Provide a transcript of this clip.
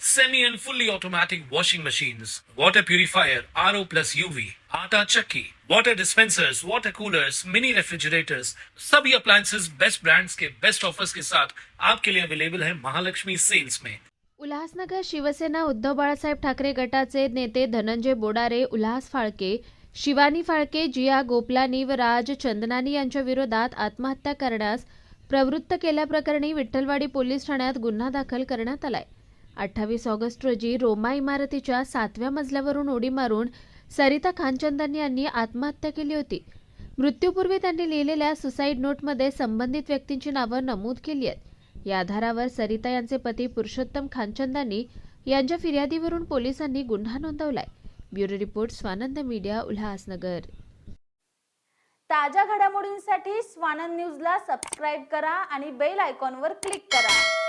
semi and fully automatic washing machines, water purifier, RO plus UV, आटा चक्की, water dispensers, water coolers, mini refrigerators, सभी appliances. Best brands के best offers के साथ आपके लिए अवेलेबल है महालक्ष्मी सेल्स में उल्हासनगर शिवसेना उद्धव बाळासाहेब ठाकरे गटाचे नेते धनंजय बोडारे उल्हास फाळके शिवानी फाळके जिया गोपलानी व राज चंदनानी यांच्या विरोधात आत्महत्या करण्यास प्रवृत्त केल्याप्रकरणी विठ्ठलवाडी पोलीस ठाण्यात गुन्हा दाखल करण्यात आलाय. अठ्ठावीस ऑगस्ट रोजी रोमा इमारतीच्या सातव्या मजल्यावरून उडी मारून सरिता खानचंदानी यांनी आत्महत्या केली होती. मृत्यूपूर्वी त्यांनी लिहिलेल्या सुसाईड नोटमध्ये संबंधित व्यक्तींची नावं नमूद केली आहेत. या आधारावर सरिता यांचे पती पुरुषोत्तम खानचंदानी यांच्या फिर्यादीवरून पोलिसांनी गुन्हा नोंदवलाय. Bureau report Swanand media Ulhasnagar. ताज्या घडामोडींसाठी स्वानंद न्यूजला सबस्क्राईब करा आणि बेल आयकॉनवर क्लिक करा.